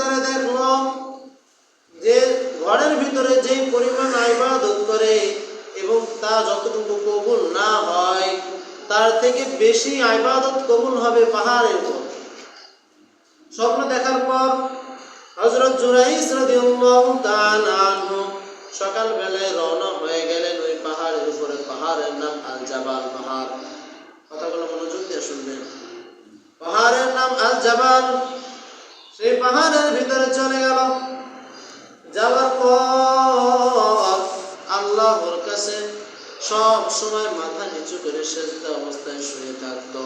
ভিতরে দেখল যে ঘরের ভিতরে যেই পরিমাণ ইবাদত করে এবং তা যতটুকু কবুল না হয়, তার থেকে বেশি ইবাদত কবুল হবে পাহাড়ের উপর। স্বপ্ন দেখার পর হজরত জুরাইস রাদিয়াল্লাহু তাআলা সকালবেলায় রওনা হয়ে গেলেন ওই পাহাড়ের উপরে। পাহাড়ের নাম আল জাবাল পাহাড়। কথাগুলো মনোযোগ দিয়ে শুনবেন। পাহাড়ের নাম আল জাবাল সেই পাহাড়ের ভিতরে চলে গেল। যাওয়ার পর আল্লাহর কাছে সব সময় মাথা নিচু করে সেজদা অবস্থায় শুয়ে থাকতো।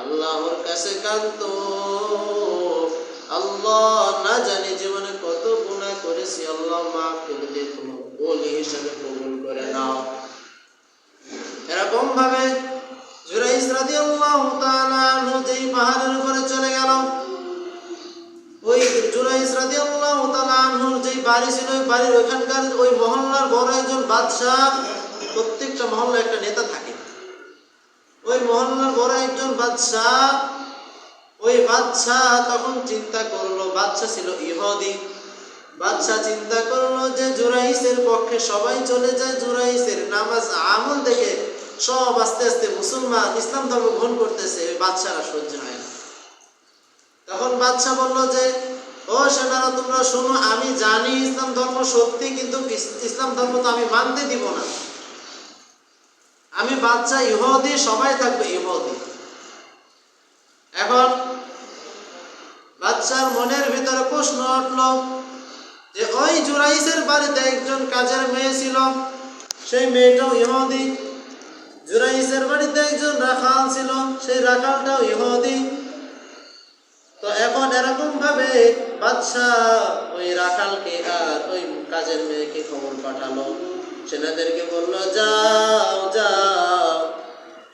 আল্লাহর কাছে কাঁদত, আল্লাহ, না জানি জীবনে কত গুনাহ করেছি, আল্লাহ মাফ করে দিয়ে তোমার বলি হিসাবে কবুল করে নাও। এরকম ভাবে জুরাইস রাদিয়াল্লাহু তাআলা যেই পাহাড়ের উপরে জুরাইস রাদিয়াল্লাহু তাআলা আনহুর বাড়ি ছিল, ওই বাড়ির ওইখানকার ওই মহল্লার বড় একজন প্রত্যেকটা মহল্লা একটা নেতা থাকে। ওই মহল্লার বড় একজন ওই তখন চিন্তা করল ছিল ইহুদি। চিন্তা করল যে জুরাইসের পক্ষে সবাই চলে যায় জুরাইসের নামাজ আমল দেখে সব আস্তে আস্তে মুসলমান ইসলাম ধর্ম গ্রহণ করতেছে বাদশারা সহ্য হয় না। তখন বাদশাহ বলল যে ও সেনারা তোমরা শোনো, আমি জানি ইসলাম ধর্ম সত্যি, কিন্তু ইসলাম ধর্ম তো আমি মানতে দিব না। আমি বাচ্চা ইহুদি, সবাই থাকবে ইহুদি। এখন বাচ্চার মনের ভিতরে প্রশ্ন উঠল যে, ওই জুরাইসের বাড়িতে একজন কাজের মেয়ে ছিল, সেই মেয়েটাও ইহুদি। জুরাইসের বাড়িতে একজন রাখাল ছিল, সেই রাখালটাও ইহুদি। তো এখন এরকম ভাবে বাদশাহ ওই রাখালকে আর ওই কাজের মেয়েকে খবর পাঠালো। সেনাদেরকে বলল, যাও যাও।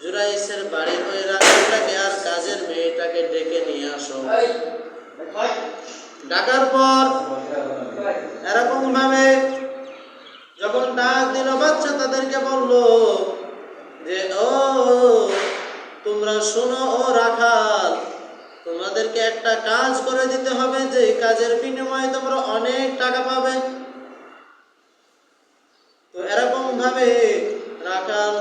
জুরাইসের বাড়ির ওই রাখালটাকে আর কাজের মেয়েটাকে ডেকে নিয়ে আসো। ডাকার পর এরকম ভাবে যখন ডাক দিল বাচ্চা তাদেরকে বলল যে, ও, তোমরা শোনো, ও রাখাল তোমাদেরকে একটা কাজ করে দিতে হবে, যে কাজের বিনিময়ে তোমরা অনেক টাকা পাবে। তো এরকম ভাবে রাখাল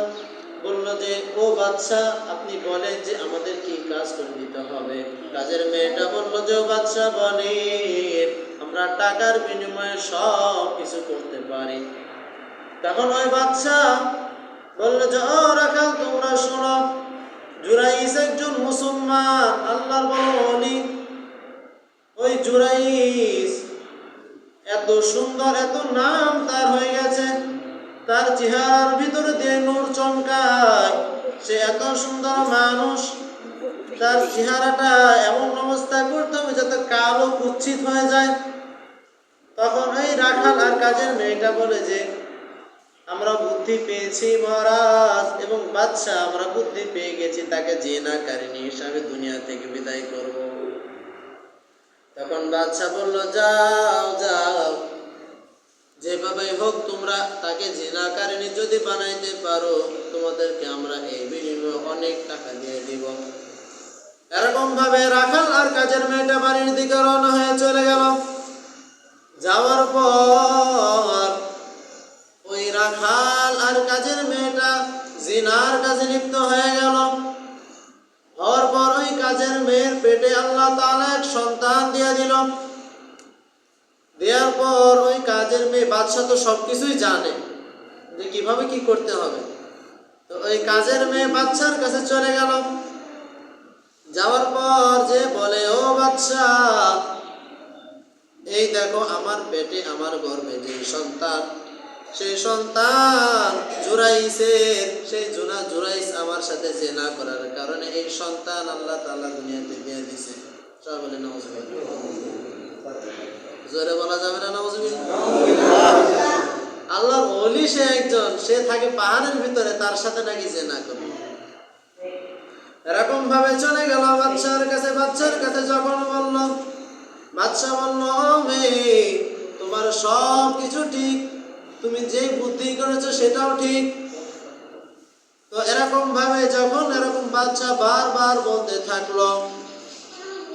বলল যে, ও বাচ্চা আপনি বলেন যে আমাদের কি কাজ করে দিতে হবে? কাজের মেয়েটা বলল যে, ও বাচ্চা বলে আমরা টাকার বিনিময়ে সব কিছু করতে পারি। তখন ওই বাচ্চা বলল যে, ও রাখাল তোমরা শোনো সুন্দর এত নাম তার হয়ে গেছে। তার চেহারার ভিতরে দিয়ে নূর চমকায়। সে এত সুন্দর মানুষ। তার চেহারাটা এমন অবস্থা করতে হবে যাতে কালো কুচ্ছিত হয়ে যায়। তখন এই রাখাল আর কাজের মেয়েটা বলে যে, আমরা বুদ্ধি পেয়েছি মহারাজ, এবং বাদশাহ, আমরা বুদ্ধি পেয়ে গেছি, তাকে জেনাকারিনী হিসাবে দুনিয়া থেকে বিদায় করব। তখন বাদশাহ বলল, যাও যাও। যেভাবে হোক তোমরা তাকে জেনাকারিনী যদি বানাইতে পারো, তোমাদেরকে আমরা এই বিনিময়ে অনেক টাকা দিয়ে দিব। এরকম ভাবে রাখাল আর কাজের মেয়েটা বাড়ির দিকে রওনা হয়ে চলে গেল। যাওয়ার পর ওই রাখাল আর কাজের মেয়েটা জিনার কাজে লিপ্ত হয়ে গেল। হওয়ার পর ওই কাজের মেয়ের পেটে আল্লাহ তাআলা এক সন্তান দিয়ে দিল। ওই মেয়ে বাদশাহ তো সবকিছুই জানে। যে কীভাবে কি করতে হবে। তো ওই কাজের মেয়ে বাচ্চার কাছে চলে গেল। যাওয়ার পর যে বলে, ও বাচ্চা এই দেখো আমার পেটে আমার গর্ভে যে সন্তান সেই সন্তান জুরাইসের সেই জুনা জুরাইস আমার সাথে জেনা করার কারণে এই সন্তান আল্লাহ তাআলা দুনিয়াতে দিয়ে দিছে সবাই বলে নাউজুবিল্লাহ জোরে বলা যাবে না সে একজন, সে থাকে পাহাড়ের ভিতরে, তার সাথে নাকি জেনা করবে। এরকম ভাবে চলে গেল বাচ্চার কাছে বাচ্চার কাছে যখন বলল বাচ্চা বলল, "ও মেয়ে, তোমার সব কিছু ঠিক, তুমি যে বুদ্ধি করেছ সেটাও ঠিক। তো এরকম ভাবে যখন এরকম বাচ্চা বারবার বলতে থাকল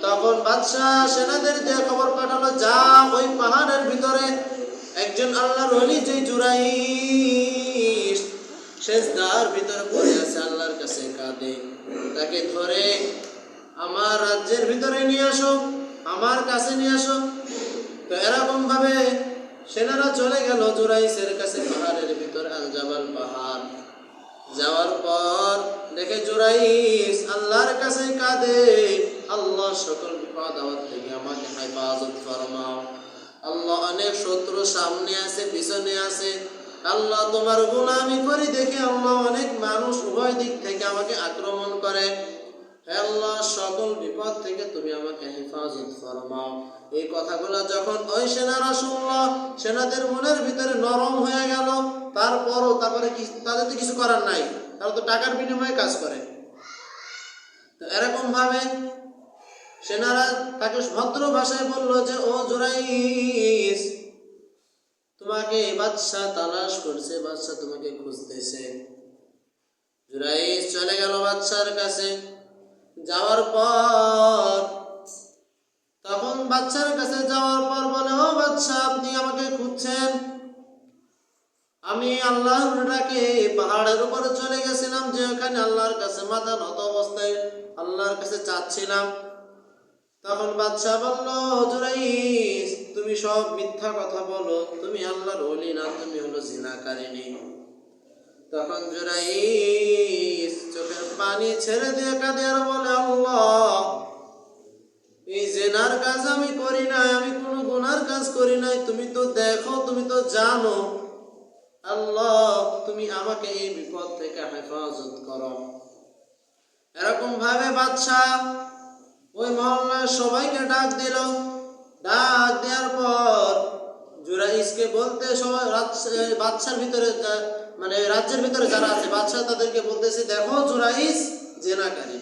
তখন বাদশাহ সেনাদের দিয়ে খবর পাঠালো, যা ওই পাহাড়ের ভিতরে একজন আল্লাহর ওলি যে জুরাই শেষদার ভিতরে পড়ে আছে, আল্লাহর কাছে কাঁদে। তাকে ধরে আমার রাজ্যের ভিতরে নিয়ে আসো, আমার কাছে নিয়ে আসো। তো এরকম ভাবে সেনারা চলে গেল জুরাইসের কাছে, পাহাড়ের ভিতরে আল জাবাল পাহাড়। যাওয়ার পর দেখে জুরাইস আল্লাহর কাছে কাঁদে। আল্লাহ সকল বিপদ আমার থেকে আমাকে হেফাজত ফরমাও। আল্লাহ অনেক শত্রু সামনে আছে, পিছনে আছে। আল্লাহ তোমার গুণামি করি দেখে আল্লাহ অনেক মানুষ উভয় দিক থেকে আমাকে আক্রমণ করে। আল্লাহ, সকল বিপদ থেকে তুমি আমাকে হেফাজত ফরমাও। এই কথাগুলো যখন ওই সেনারা শুনল, সেনাদের মনের ভিতরে নরম হয়ে গেল। তারপরও তারপরে তাদের তো কিছু করার নাই। তারা তো টাকার বিনিময়ে কাজ করে। এরকম ভাবে সেনারা তাকে ভদ্র ভাষায় বলল যে, ও জোরাইস তোমাকে বাদশাহ তালাশ করছে, বাদশাহ তোমাকে খুঁজতেছে। জুরাইস চলে গেল বাদশার কাছে। যাওয়ার পর, তখন বাচ্চার কাছে যাওয়ার পর বলে, ও বাচ্চা আপনি আমাকে খুঁজছেন? আমি আল্লাহর ডাকে পাহাড়ের উপরে চলে গেছিলাম যে, ওখানে আল্লাহর কাছে মাথা নত অবস্থায় আল্লাহর কাছে চাচ্ছিলাম। তখন বাদশাহ বলল জুরাইস তুমি সব মিথ্যা কথা বলো। তুমি আল্লাহর ওলি না, তুমি হলো জিনাকারিনী তখন জুরাইস চোখের পানি ছেড়ে দিয়ে কাঁদে আর বলে, আল্লাহ, এই জেনার কাজ আমি করি নাই, আমি কোনো গুনার কাজ করি নাই। তুমি তো দেখো, তুমি তো জানো। আল্লাহ, তুমি আমাকে এই বিপদ থেকে হেফাজত করো। এরকম ভাবে বাদশাহ সবাইকে ডাক দিল ডাক দেওয়ার পর জুরাইসকে বলতে সবাই বাচ্চার ভিতরে মানে রাজ্যের ভিতরে যারা আছে বাচ্চা তাদেরকে বলতেছে, দেখো জুরাইস জেনাকারী।